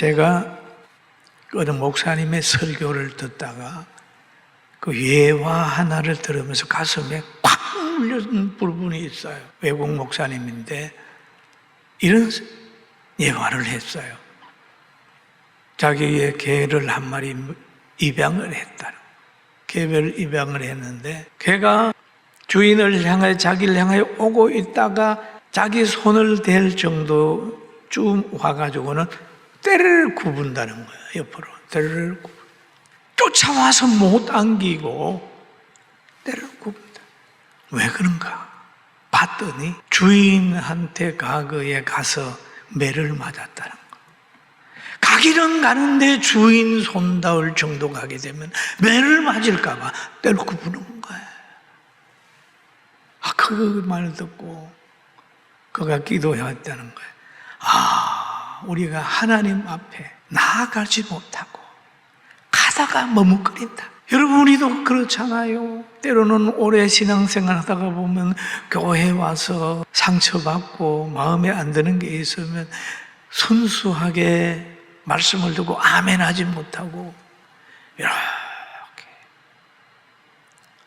제가 어느 목사님의 설교를 듣다가 그 예화 하나를 들으면서 가슴에 꽉 눌렸는 부분이 있어요. 외국 목사님인데 이런 예화를 했어요. 자기의 개를 한 마리 입양을 했다는 개별 입양을 했는데 개가 주인을 향해 자기를 향해 오고 있다가 자기 손을 댈 정도쯤 와가지고는 때를 굽은다는 거예요. 옆으로 때를 굽. 쫓아와서 못 안기고 때를 굽는다. 왜 그런가? 봤더니 주인한테 과거에 가서 매를 맞았다는 거. 가기는 가는데 주인 손 닿을 정도 가게 되면 매를 맞을까봐 때를 굽는 거예요. 아, 그 말 듣고 그가 기도했다는 거예요. 아, 우리가 하나님 앞에 나아가지 못하고 가다가 머뭇거린다. 여러분, 우리도 그렇잖아요. 때로는 오래 신앙생활 하다가 보면 교회 와서 상처받고 마음에 안 드는 게 있으면 순수하게 말씀을 듣고 아멘 하지 못하고 이렇게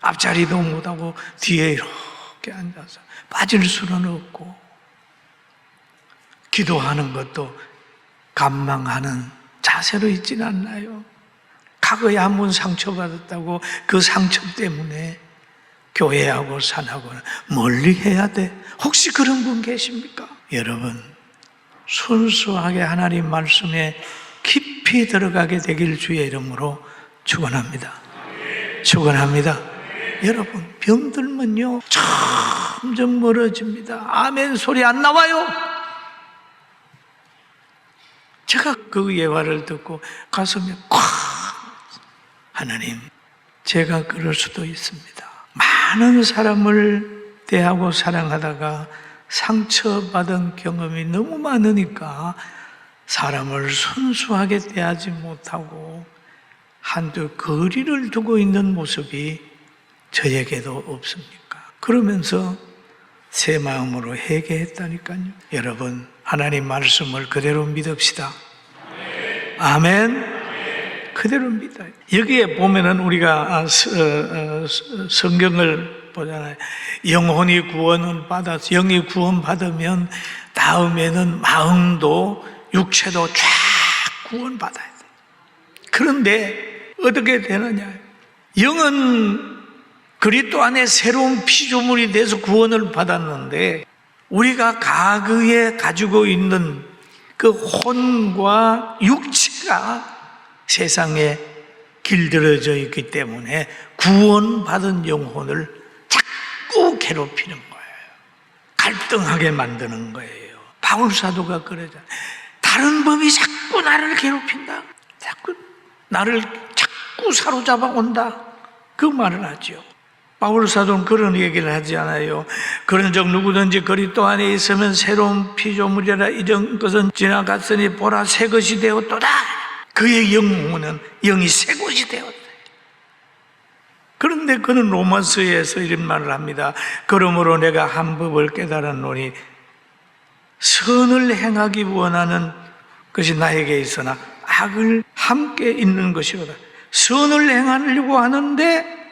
앞자리도 못하고 뒤에 이렇게 앉아서 빠질 수는 없고 기도하는 것도 감망하는 자세로 있지는 않나요? 과거에 한 번 상처받았다고 그 상처 때문에 교회하고 산하고는 멀리 해야 돼. 혹시 그런 분 계십니까? 여러분, 순수하게 하나님 말씀에 깊이 들어가게 되길 주의 이름으로 축원합니다. 축원합니다. 여러분, 병들면요, 점점 멀어집니다. 아멘 소리 안 나와요. 제가 그 예화를 듣고 가슴이 꽉 하나님, 제가 그럴 수도 있습니다. 많은 사람을 대하고 사랑하다가 상처받은 경험이 너무 많으니까 사람을 순수하게 대하지 못하고 한두 거리를 두고 있는 모습이 저에게도 없습니까? 그러면서 새 마음으로 회개했다니까요. 여러분, 하나님 말씀을 그대로 믿읍시다. 아멘. 그대로 믿어요. 여기에 보면은 우리가 아, 서- 어, 어, 성경을 보잖아요. 영혼이 구원을 받아서 영이 구원 받으면 다음에는 마음도 육체도 쫙 구원 받아야 돼. 그런데 어떻게 되느냐? 영은 그리스도 안에 새로운 피조물이 돼서 구원을 받았는데 우리가 과거에 가지고 있는 그 혼과 육체가 세상에 길들여져 있기 때문에 구원받은 영혼을 자꾸 괴롭히는 거예요. 갈등하게 만드는 거예요. 바울 사도가 그러잖아요. 다른 법이 자꾸 나를 괴롭힌다. 자꾸 나를 자꾸 사로잡아 온다. 그 말을 하죠. 바울 사도는 그런 얘기를 하지 않아요. 그런즉 누구든지 그리스도 안에 있으면 새로운 피조물이라 이전 것은 지나갔으니 보라 새 것이 되었도다. 그의 영혼은 영이 새 것이 되었다. 그런데 그는 로마서에서 이런 말을 합니다. 그러므로 내가 한 법을 깨달았노니 선을 행하기 원하는 것이 나에게 있으나 악을 함께 있는 것이로다. 선을 행하려고 하는데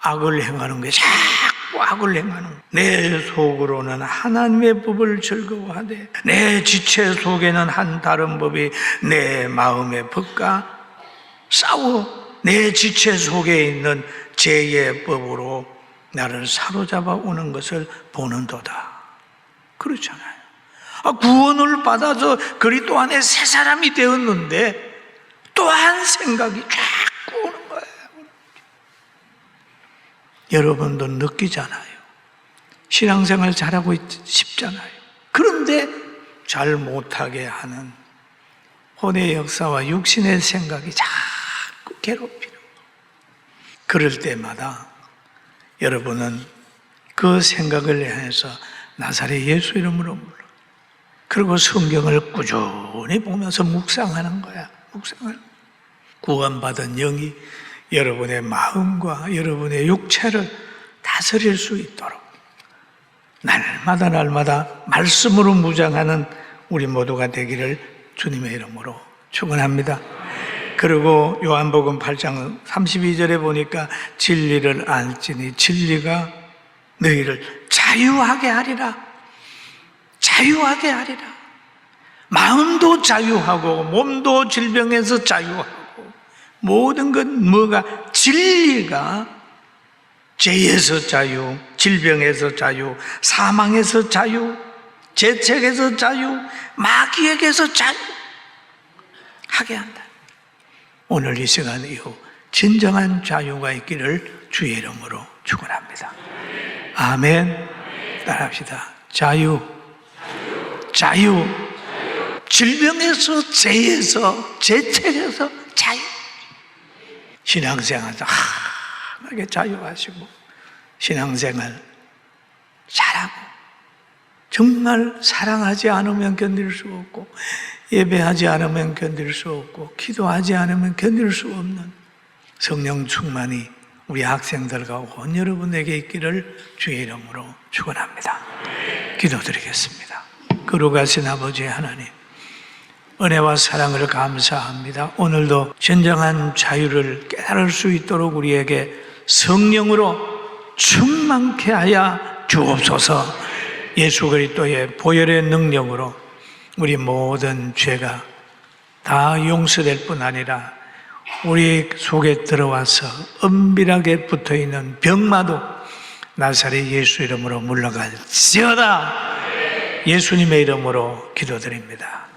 악을 행하는 게 자꾸 악을 행하는 거야. 내 속으로는 하나님의 법을 즐거워하되 내 지체 속에는 한 다른 법이 내 마음의 법과 싸워 내 지체 속에 있는 죄의 법으로 나를 사로잡아 오는 것을 보는도다. 그렇잖아요. 아, 구원을 받아서 그리스도 안에 새 사람이 되었는데 또한 생각이 자꾸 오는. 여러분도 느끼잖아요. 신앙생활 잘하고 있- 싶잖아요. 그런데 잘 못하게 하는 혼의 역사와 육신의 생각이 자꾸 괴롭히는 거. 그럴 때마다 여러분은 그 생각을 향해서 나사렛 예수 이름으로 불러. 그리고 성경을 꾸준히 보면서 묵상하는 거야. 거야. 구원받은 영이 여러분의 마음과 여러분의 육체를 다스릴 수 있도록 날마다 날마다 말씀으로 무장하는 우리 모두가 되기를 주님의 이름으로 축원합니다. 그리고 요한복음 8장 32절에 보니까 진리를 알지니 진리가 너희를 자유하게 하리라. 자유하게 하리라. 마음도 자유하고 몸도 질병에서 자유하고 모든 것 뭐가 진리가 죄에서 자유, 질병에서 자유, 사망에서 자유, 재책에서 자유, 마귀에게서 자유 하게 한다. 오늘 이 시간 이후 진정한 자유가 있기를 주의 이름으로 축원합니다. 아멘. 따라합시다. 자유, 자유, 질병에서, 죄에서, 재책에서 자유. 신앙생활 하나게 자유하시고 신앙생활 잘하고 정말 사랑하지 않으면 견딜 수 없고 예배하지 않으면 견딜 수 없고 기도하지 않으면 견딜 수 없는 성령 충만이 우리 학생들과 온 여러분에게 있기를 주의 이름으로 축원합니다. 기도드리겠습니다. 거룩하신 아버지 하나님 은혜와 사랑을 감사합니다. 오늘도 진정한 자유를 깨달을 수 있도록 우리에게 성령으로 충만케 하여 주옵소서. 예수 그리스도의 보혈의 능력으로 우리 모든 죄가 다 용서될 뿐 아니라 우리 속에 들어와서 은밀하게 붙어 있는 병마도 나사렛 예수 이름으로 물러갈지어다. 예수님의 이름으로 기도드립니다.